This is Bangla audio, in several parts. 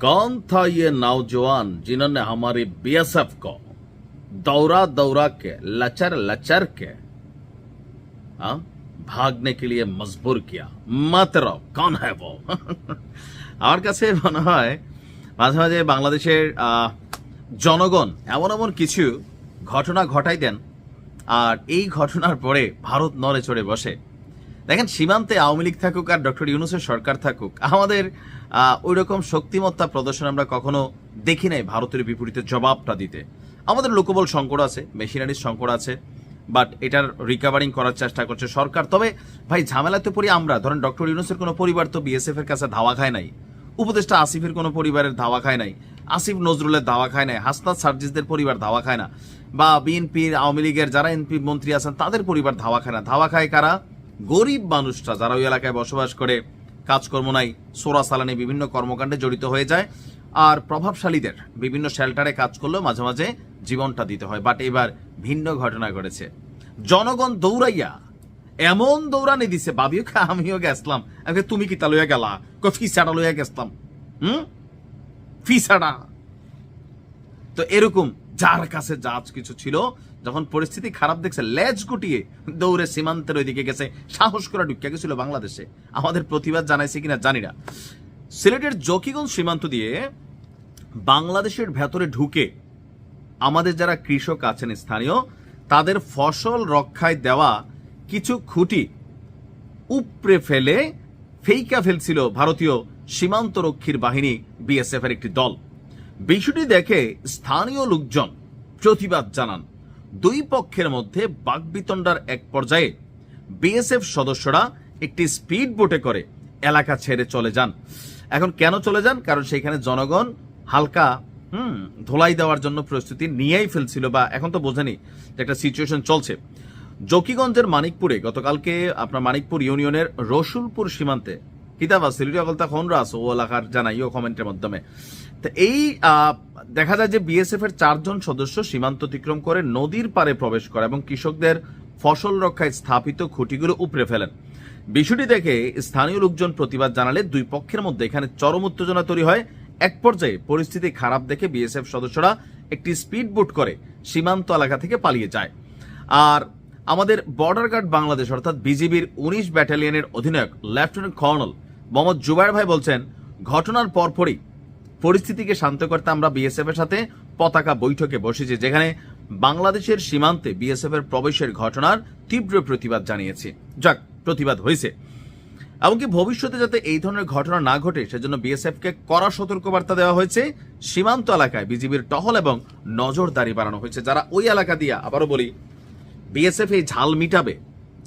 कौन था ये नौजवान जिन्होंने हमारी बीएसएफ को दौरा दौरा के लचर लचर के हाँ, भागने के लिए मजबूर किया मत रहो कौन है वो আমার কাছে মনে হয় মাঝে মাঝে বাংলাদেশের আহ, জনগণ এমন এমন কিছু ঘটনা ঘটাই দেন আর এই ঘটনার পরে ভারত নড়ে চড়ে বসে দেখেন, সীমান্তে আওয়ামী লীগ থাকুক আর ডক্টর ইউনুসের সরকার থাকুক, আমাদের ওই রকম শক্তিমত্তা প্রদর্শন আমরা কখনো দেখি নাই ভারতের বিপরীতে জবাবটা দিতে। আমাদের লোকবল সংকট আছে, মেশিনারির সংকট আছে বাট এটার রিকাভারিং করার চেষ্টা করছে সরকার। তবে, ভাই, ঝামেলাতে পড়ি আমরা। ধরেন, ডক্টর ইউনুসের কোনো পরিবার তো বিএসএফ এর কাছে ধাওয়া খায় নাই, উপদেষ্টা আসিফের কোনো পরিবারের ধাওয়া খায় নাই, আসিফ নজরুলের ধাওয়া খায় নাই, হাসনাত সার্জিসদের পরিবার ধাওয়া খায় না, বা বিএনপির আওয়ামী লীগের যারা এনপি মন্ত্রী আছেন, তাদের পরিবার ধাওয়া খায় না। ধাওয়া খায় কারা? গরিব মানুষরা যারা ওই এলাকায় বসবাস করে, কাজকর্ম নাই, সোরা সালানি বিভিন্ন কর্মকাণ্ডে জড়িত হয়ে যায়, আর প্রভাবশালীদের বিভিন্ন শেল্টারে কাজ করলেও মাঝে মাঝে জীবনটা দিতে হয়। বাট এবার ভিন্ন ঘটনা ঘটেছে। জনগণ দৌড়াইয়া এমন দৌড়ানি দিছে, বাবিও খা, আমিও গেছলাম তুমি কি তা লইয়া গেলা? ক ফিসাটা লইয়া গেছলাম হুম? ফিসাটা তো এরকম যার কাছে জাজ কিছু ছিল, যখন পরিস্থিতি খারাপ দেখছে, লেজ গুটিয়ে দৌড়ে সীমান্তের ওইদিকে গেছে, সাহস করে ঢুকে গেছিল বাংলাদেশে। আমাদের প্রতিবাদ জানাইছে কিনা জানি না। সিলেটের জকিগঞ্জ সীমান্ত দিয়ে বাংলাদেশের ভেতরে ঢুকে আমাদের যারা কৃষক আছেন স্থানীয়, তাদের ফসল রক্ষায় দেওয়া কিছু খুঁটি উপড়ে ফেলে, ফেইকা ফেলছিল ভারতীয় সীমান্তরক্ষীর বাহিনী, বিএসএফ এর একটি দল। বিষয়টি দেখে স্থানীয় লোকজন প্রতিবাদ জানান। দুই পক্ষের মধ্যে বাকবিতণ্ডার এক পর্যায়ে বিএসএফ সদস্যরা একটি স্পিড বোটে করে এলাকা ছেড়ে চলে যান। এখন কেন চলে যান? কারণ সেখানে জনগণ হালকা, হুম, ধোলাই দেওয়ার জন্য প্রস্তুতি নিয়েই ফেলছিল বা এখন তো বোঝেনি যে একটা সিচুয়েশন চলছে। জকিগঞ্জের মানিকপুরে গতকালকে আপনার মানিকপুর ইউনিয়নের রসুলপুর সীমান্তে কিতাব আছে সিলেটি অকলতা খনরা আছে, ও এলাকার জানাইও কমেন্টের মাধ্যমে। তো এই দেখা যায় যে বিএসএফ এর চারজন সদস্য সীমান্ত অতিক্রম করে নদীর পারে প্রবেশ করে এবং কৃষকদের ফসল রক্ষায় স্থাপিত খুঁটিগুলো উপড়ে ফেলেন। বিষয়টি দেখে স্থানীয় লোকজন প্রতিবাদ জানালে দুই পক্ষের মধ্যে এখানে চরম উত্তেজনা তৈরি হয়। এক পর্যায়ে পরিস্থিতি খারাপ দেখে বিএসএফ সদস্যরা একটি স্পিড বোট করে সীমান্ত এলাকা থেকে পালিয়ে যায়। আর আমাদের বর্ডার গার্ড বাংলাদেশ, অর্থাৎ বিজিবির উনিশ ব্যাটালিয়নের অধিনায়ক লেফটেন্যান্ট কর্নেল মোহাম্মদ জুবাইর ভাই বলছেন, ঘটনার পরপরই পরিস্থিতিকে শান্ত করতে আমরা বিএসএফ এর সাথে পতাকা বৈঠকে বসেছি, যেখানে বাংলাদেশের সীমান্তে বিএসএফ এর প্রবেশের ঘটনার তীব্র প্রতিবাদ জানিয়েছি। যাক, প্রতিবাদ হয়েছে। এমনকি ভবিষ্যতে যাতে এই ধরনের ঘটনা না ঘটে, সেজন্য বিএসএফ কে কড়া সতর্কবার্তা দেওয়া হয়েছে। সীমান্ত এলাকায় বিজিবির টহল এবং নজরদারি বাড়ানো হয়েছে, যারা ওই এলাকা দিয়ে, আবারও বলি বিএসএফ এই ঝাল মিটাবে।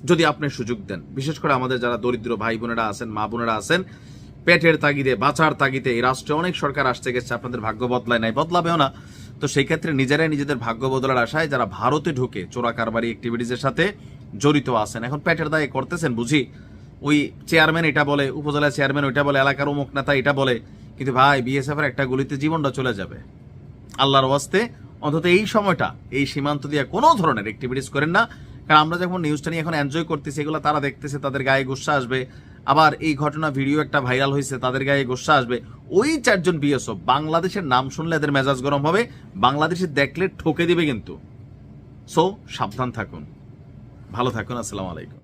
যদি আপনি সুযোগ দেন। বিশেষ করে আমাদের যারা দরিদ্র ভাই বোনেরা আছেন, মা বোনেরা আছেন, পেটের তাগিদে, বাঁচার তাগিদে এই রাষ্ট্রে অনেক সরকার আসতে গেছে, আপনাদের ভাগ্য বদলায় নাই, বদলাবেও না। তো সেই ক্ষেত্রে নিজেরাই নিজেদের ভাগ্য বদলার আশায় যারা ভারতে ঢুকে চোরা কারবারি অ্যাক্টিভিটিজের সাথে জড়িত আছেন, এখন পেটের দায়ে করতেছেন, বুঝি? ওই চেয়ারম্যান এটা বলে, উপজেলা চেয়ারম্যান ওইটা বলে, এলাকার অমুক নেতা এটা বলে, কিন্তু ভাই বিএসএফ এর একটা গুলিতে জীবনটা চলে যাবে। আল্লাহর ওয়াস্তে অন্তত এই সময়টা, এই সীমান্ত দিয়ে কোনো ধরনের অ্যাক্টিভিটিস করেন না। কারণ আমরা যখন নিউজটা নিয়ে এখন এনজয় করতেছি, এগুলো তারা দেখতেছে, তাদের গায়ে গুসা আসবে। আবার এই ঘটনা ভিডিও একটা ভাইরাল হয়েছে তাদের গায়ে গুসা আসবে। ওই চারজন বিএসও বাংলাদেশের নাম শুনলে এদের মেজাজ গরম হবে, বাংলাদেশে দেখলে ঠকে দিবে কিন্তু। সো সাবধান থাকুন। ভালো থাকুন, আসসালামু আলাইকুম।